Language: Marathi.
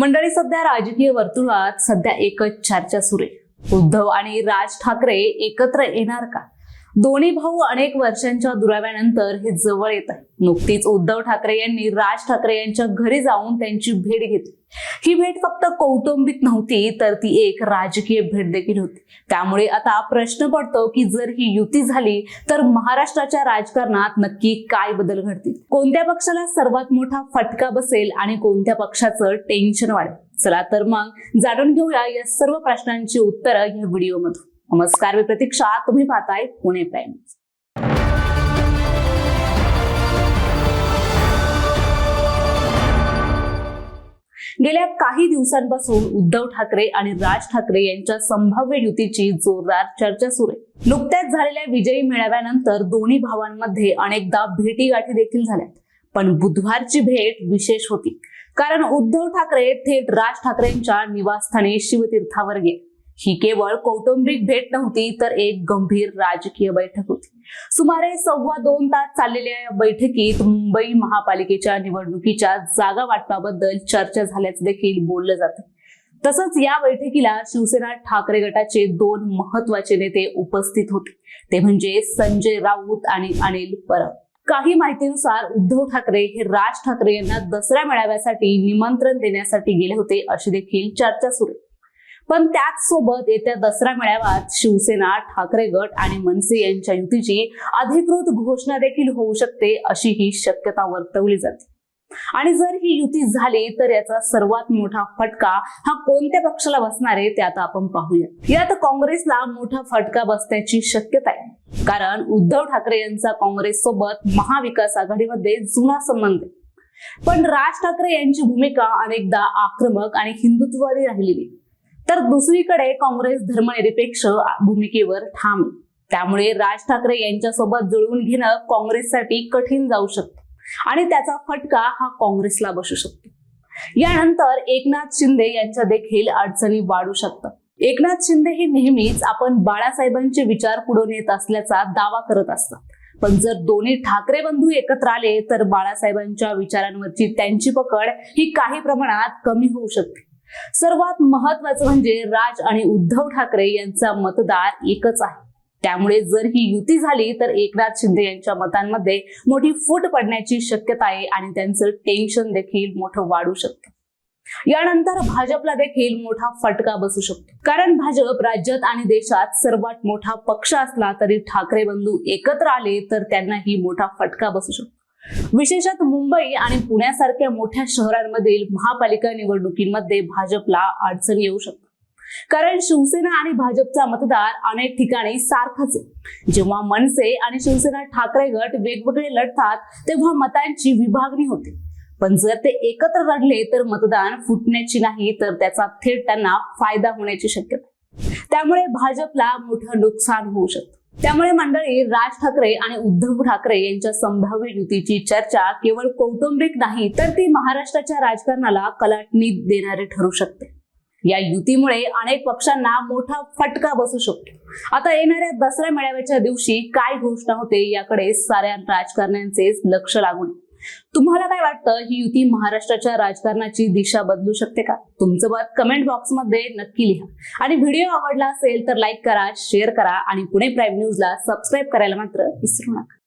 मंडळी सध्या राजकीय वर्तुळात सध्या एकच चर्चा सुरू आहे. उद्धव आणि राज ठाकरे एकत्र येणार का? दोन्ही भाऊ अनेक वर्षांच्या दुराव्यानंतर हे जवळ येत आहे नुकतीच उद्धव ठाकरे यांनी राज ठाकरे यांच्या घरी जाऊन त्यांची भेट घेतली. ही भेट फक्त कौटुंबिक नव्हती तर ती एक राजकीय भेट देखील होती. त्यामुळे आता प्रश्न पडतो की जर ही युती झाली तर महाराष्ट्राच्या राजकारणात नक्की काय बदल घडतील? कोणत्या पक्षाला सर्वात मोठा फटका बसेल आणि कोणत्या पक्षाचं टेन्शन वाढेल? चला तर मग जाणून घेऊया या सर्व प्रश्नांची उत्तरं या व्हिडिओमधून नमस्कार मी प्रतीक्षा. तुम्ही पाहताय पुणे प्राईम गेल्या काही दिवसांपासून उद्धव ठाकरे आणि राज ठाकरे यांच्या संभाव्य युतीची जोरदार चर्चा सुरू आहे. नुकत्याच झालेल्या विजयी मेळाव्यानंतर दोन्ही भावांमध्ये अनेकदा भेटीगाठी देखील झाल्यात. पण बुधवारची भेट विशेष होती. कारण उद्धव ठाकरे थेट राज ठाकरेंच्या निवासस्थानी शिवतीर्थावर गेले. ही केवळ कौटुंबिक भेट नव्हती तर एक गंभीर राजकीय बैठक होती. सुमारे सव्वा दोन तास चाललेल्या या बैठकीत मुंबई महापालिकेच्या निवडणुकीच्या जागा वाटपाबद्दल चर्चा झाल्याचं देखील बोललं जातं. तसंच या बैठकीला शिवसेना ठाकरे गटाचे दोन महत्त्वाचे नेते उपस्थित होते. ते म्हणजे संजय राऊत आणि अनिल परब. काही माहितीनुसार उद्धव ठाकरे हे राज ठाकरे यांना दसऱ्या मेळाव्यासाठी निमंत्रण देण्यासाठी गेले होते अशी देखील चर्चा सुरू आहे. पण त्याच सोबत येत्या दसरा मेळाव्यात शिवसेना ठाकरे गट आणि मनसे यांच्या युतीची अधिकृत घोषणा देखील होऊ शकते अशी ही शक्यता वर्तवली जाते. आणि जर ही युती झाली तर याचा सर्वात मोठा फटका हा कोणत्या पक्षाला बसणार आहे ते आता आपण पाहूया यात काँग्रेसला मोठा फटका बसण्याची शक्यता आहे. कारण उद्धव ठाकरे यांचा काँग्रेस सोबत महाविकास आघाडीमध्ये जुना संबंध आहे. पण राज ठाकरे यांची भूमिका अनेकदा आक्रमक आणि हिंदुत्ववादी राहिलेली तर दुसरीकडे काँग्रेस धर्मनिरपेक्ष भूमिकेवर ठाम आहे. त्यामुळे राज ठाकरे यांच्यासोबत जुळवून घेणं काँग्रेससाठी कठीण जाऊ शकतं. आणि त्याचा फटका हा काँग्रेसला बसू शकतो. यानंतर एकनाथ शिंदे यांच्या देखील अडचणी वाढू शकतात. एकनाथ शिंदे हे नेहमीच आपण बाळासाहेबांचे विचार पुढे येत असल्याचा दावा करत असतात. पण जर दोन्ही ठाकरे बंधू एकत्र आले तर बाळासाहेबांच्या विचारांवरची त्यांची पकड ही काही प्रमाणात कमी होऊ शकते. सर्वात महत्वाचं म्हणजे राज आणि उद्धव ठाकरे यांचा मतदार एकच आहे. त्यामुळे जर ही युती झाली तर एकनाथ शिंदे यांच्या मतांमध्ये मोठी फूट पडण्याची शक्यता आहे आणि त्यांचं टेन्शन देखील मोठं वाढू शकतं. यानंतर भाजपला देखील मोठा फटका बसू शकतो. कारण भाजप राज्यात आणि देशात सर्वात मोठा पक्ष असला तरी ठाकरे बंधू एकत्र आले तर त्यांनाही मोठा फटका बसू शकतो. विशेषतः मुंबई आणि पुण्यासारख्या मोठ्या शहरांमधील महापालिका निवडणुकीमध्ये भाजपला अडचण येऊ शकते कारण शिवसेना आणि भाजपचा मतदार अनेक ठिकाणी सारखाच आहे. जेव्हा मनसे आणि शिवसेना ठाकरे गट वेगवेगळे लढतात तेव्हा मतांची विभागणी होते. पण जर ते एकत्र लढले तर मतदान फुटण्याची नाही तर त्याचा थेट त्यांना फायदा होण्याची शक्यता त्यामुळे भाजपला मोठं नुकसान होऊ शकतं. त्यामुळे मंडळी राज ठाकरे आणि उद्धव ठाकरे यांच्या संभाव्य युतीची चर्चा केवळ कौटुंबिक नाही तर ती महाराष्ट्राच्या राजकारणाला कलाटणी देणारी ठरू शकते. या युतीमुळे अनेक पक्षांना मोठा फटका बसू शकतो. आता येणाऱ्या दसऱ्या मेळाव्याच्या दिवशी काय घोषणा होते याकडे साऱ्या राजकारण्यांचे लक्ष लागून तुम्हाला काय वाटतं? ही युती महाराष्ट्राच्या राजकारणाची दिशा बदलू शकते का? तुमचं मत कमेंट बॉक्समध्ये नक्की लिहा. आणि व्हिडिओ आवडला असेल तर लाईक करा शेअर करा आणि पुणे प्राईम न्यूजला सबस्क्राईब करायला मात्र विसरू नका.